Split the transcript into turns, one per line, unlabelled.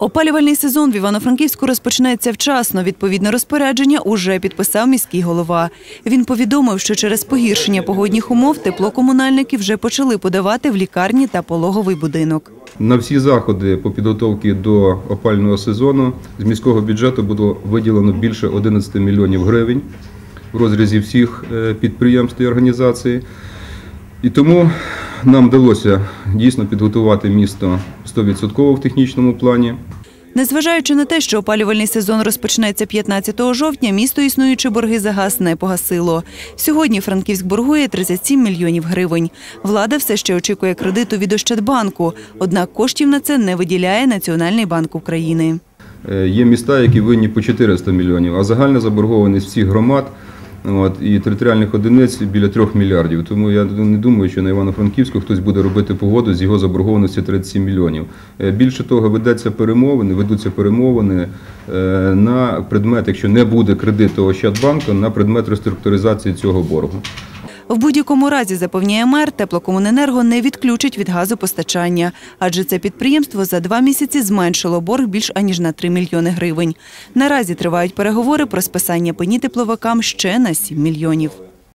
Опалювальний сезон в Івано-Франківську розпочнеться вчасно. Відповідне розпорядження уже підписав міський голова. Він повідомив, що через погіршення погодних умов теплокомунальники вже почали подавати в лікарні та пологовий будинок.
На всі заходи по підготовці до опального сезону з міського бюджету було виділено більше 11 мільйонів гривень в розрізі всіх е, підприємств і організацій. І тому нам вдалося дійсно підготувати місто 100% в технічному плані.
Незважаючи на те, що опалювальний сезон розпочнеться 15 жовтня, місто існуючі борги за газ не погасило. Сьогодні Франківськ боргує 37 мільйонів гривень. Влада все ще очікує кредиту від Ощадбанку, однак коштів на це не виділяє Національний банк України.
Е, Є міста, які винні по 400 мільйонів, а загальна заборгованість всіх громад от, і територіальних одиниць біля 3 мільярдів. Тому я не думаю, що на Івано-Франківську хтось буде робити погоду з його заборгованості 37 мільйонів. Е, Більше того, ведеться перемовини, ведуться перемовини е, на предмет, якщо не буде кредиту Ощадбанку, на предмет реструктуризації цього боргу.
В будь-якому разі, запевняє мер, теплокомуненерго не відключить від газопостачання, адже це підприємство за два місяці зменшило борг більш аніж на 3 мільйони гривень. Наразі тривають переговори про списання пені тепловикам ще на 7 мільйонів.